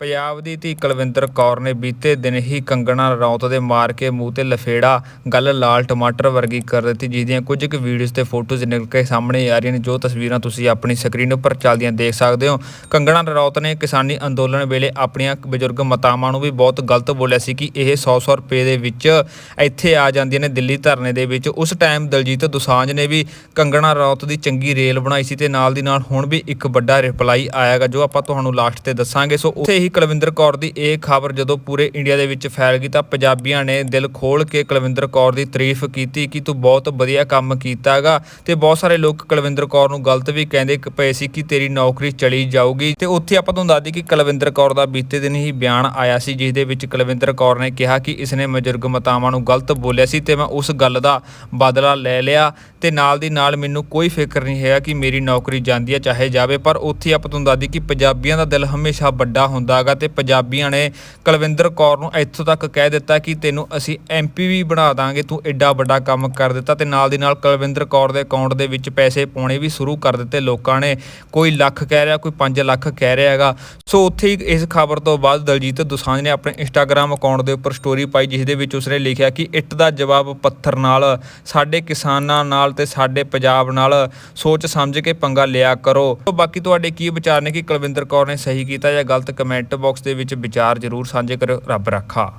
ਪੰਜਾਬ ਦੀ ਧੀ ਕੁਲਵਿੰਦਰ ਕੌਰ ਨੇ ਬੀਤੇ ਦਿਨ ਹੀ ਕੰਗਣਾ ਰਣੌਤ ਦੇ ਮਾਰ ਕੇ ਮੂੰਹ ਤੇ ਲਫੇੜਾ, ਗੱਲ ਲਾਲ ਟਮਾਟਰ ਵਰਗੀ ਕਰ ਦਿੱਤੀ ਜਿਸਦੀਆਂ ਕੁਝ ਕੁ ਵੀਡੀਓਜ਼ ਤੇ ਫੋਟੋਜ਼ ਨਿਕਲ ਕੇ ਸਾਹਮਣੇ ਆ ਰਹੀਆਂ ਨੇ, ਜੋ ਤਸਵੀਰਾਂ ਤੁਸੀਂ ਆਪਣੀ ਸਕਰੀਨ ਉੱਪਰ ਚੱਲਦੀਆਂ ਦੇਖ ਸਕਦੇ ਹੋ। ਕੰਗਣਾ ਰਣੌਤ ਨੇ ਕਿਸਾਨੀ ਅੰਦੋਲਨ ਵੇਲੇ ਆਪਣੀਆਂ ਬਜ਼ੁਰਗ ਮਾਤਾਵਾਂ ਨੂੰ ਵੀ ਬਹੁਤ ਗਲਤ ਬੋਲਿਆ ਸੀ ਕਿ ਇਹ 100-100 ਰੁਪਏ ਦੇ ਵਿੱਚ ਇੱਥੇ ਆ ਜਾਂਦੀਆਂ ਨੇ ਦਿੱਲੀ ਧਰਨੇ ਦੇ ਵਿੱਚ। ਉਸ ਟਾਈਮ ਦਲਜੀਤ ਦੁਸਾਂਝ ਨੇ ਵੀ ਕੰਗਣਾ ਰਣੌਤ ਦੀ ਚੰਗੀ ਰੇਲ ਬਣਾਈ ਸੀ ਤੇ ਨਾਲ ਦੀ ਨਾਲ ਹੁਣ ਵੀ ਇੱਕ ਵੱਡਾ ਰਿਪਲਾਈ ਆਇਆਗਾ, ਜੋ ਆਪਾਂ ਤੁਹਾਨੂੰ ਲਾਸਟ ਤੇ ਦੱਸਾਂਗੇ। ਸੋ ਉੱਥੇ ਹੀ ਕੁਲਵਿੰਦਰ ਕੌਰ ਦੀ ਇਹ ਖਬਰ ਜਦੋਂ ਪੂਰੇ ਇੰਡੀਆ ਦੇ ਵਿੱਚ ਫੈਲ ਗਈ ਤਾਂ ਪੰਜਾਬੀਆਂ ਨੇ ਦਿਲ ਖੋਲ ਕੇ ਕੁਲਵਿੰਦਰ ਕੌਰ ਦੀ ਤਾਰੀਫ ਕੀਤੀ ਕਿ ਤੂੰ ਬਹੁਤ ਵਧੀਆ ਕੰਮ ਕੀਤਾਗਾ ਤੇ ਬਹੁਤ ਸਾਰੇ ਲੋਕ ਕੁਲਵਿੰਦਰ ਕੌਰ ਨੂੰ ਗਲਤ ਵੀ ਕਹਿੰਦੇ ਪਏ ਸੀ ਕਿ ਤੇਰੀ ਨੌਕਰੀ ਚਲੀ ਜਾਊਗੀ। ਤੇ ਉੱਥੇ ਆਪਾਂ ਤੁਹਾਨੂੰ ਦੱਸ ਦਈਏ ਕਿ ਕੁਲਵਿੰਦਰ ਕੌਰ ਦਾ ਬੀਤੇ ਦਿਨ ਹੀ ਬਿਆਨ ਆਇਆ ਸੀ, ਜਿਸ ਦੇ ਵਿੱਚ ਕੁਲਵਿੰਦਰ ਕੌਰ ਨੇ ਕਿਹਾ ਕਿ ਇਸਨੇ ਬਜ਼ੁਰਗ ਮਾਤਾਵਾਂ ਨੂੰ ਗਲਤ ਬੋਲਿਆ ਸੀ ਤੇ ਮੈਂ ਉਸ ਗੱਲ ਦਾ ਬਦਲਾ ਲੈ ਲਿਆ ਤੇ ਨਾਲ ਦੀ ਨਾਲ ਮੈਨੂੰ ਕੋਈ ਫਿਕਰ ਨਹੀਂ ਹੈ ਕਿ ਮੇਰੀ ਨੌਕਰੀ ਜਾਂਦੀ ਹੈ ਚਾਹੇ ਜਾਵੇ। ਪਰ ਉੱਥੇ ਆਪਾਂ ਤੁਹਾਨੂੰ ਦੱਸ ਦਈਏ ਕਿ ਪੰਜਾਬੀਆਂ ਦਾ ਦਿਲ ਹਮੇਸ਼ਾ ਵੱਡਾ ਹੁੰਦਾ ਹੈਗਾ ਤੇ ਪੰਜਾਬੀਆਂ ਨੇ ਕੁਲਵਿੰਦਰ ਕੌਰ ਨੂੰ ਇੱਥੋਂ ਤੱਕ ਕਹਿ ਦਿੱਤਾ ਕਿ ਤੈਨੂੰ ਅਸੀਂ ਐਮਪੀ ਵੀ ਬਣਾ ਦਾਂਗੇ, ਤੂੰ ਐਡਾ ਵੱਡਾ ਕੰਮ ਕਰ ਦਿੱਤਾ ਤੇ ਨਾਲ ਦੀ ਨਾਲ ਕੁਲਵਿੰਦਰ ਕੌਰ ਦੇ ਅਕਾਊਂਟ ਦੇ ਵਿੱਚ ਪੈਸੇ ਪਾਉਣੇ ਵੀ ਸ਼ੁਰੂ ਕਰ ਦਿੱਤੇ ਲੋਕਾਂ ਨੇ। ਕੋਈ ਲੱਖ ਕਹਿ ਰਿਹਾ, ਕੋਈ 5 ਲੱਖ ਕਹਿ ਰਿਹਾ ਹੈਗਾ। ਸੋ ਉੱਥੇ ਹੀ ਇਸ ਖਬਰ ਤੋਂ ਬਾਅਦ ਦਲਜੀਤ ਦੋਸਾਂਝ ਨੇ ਆਪਣੇ ਇੰਸਟਾਗ੍ਰam ਅਕਾਊਂਟ ਦੇ ਉੱਪਰ ਸਟੋਰੀ ਪਾਈ, ਜਿਸ ਦੇ ਵਿੱਚ ਉਸਨੇ ਲਿਖਿਆ ਕਿ ਇੱਟ ਦਾ ਜਵਾਬ ਪੱਥਰ ਨਾਲ, ਸਾਡੇ ਕਿਸਾਨਾਂ ਨਾਲ ਤੇ ਸਾਡੇ ਪੰਜਾਬ ਨਾਲ ਸੋਚ ਸਮਝ ਕੇ ਪੰਗਾ ਲਿਆ ਕਰੋ। ਬਾਕੀ ਤੁਹਾਡੇ ਕੀ ਵਿਚਾਰ ਨੇ ਕਿ ਕੁਲਵਿੰਦਰ ਕੌਰ ਨੇ ਸਹੀ ਕੀਤਾ ਜਾਂ ਗਲਤ ਕਮੈਂਟ ਬਾਕਸ ਦੇ ਵਿੱਚ ਵਿਚਾਰ ਜ਼ਰੂਰ ਸਾਂਝੇ ਕਰੋ। ਰੱਬ ਰੱਖਾ।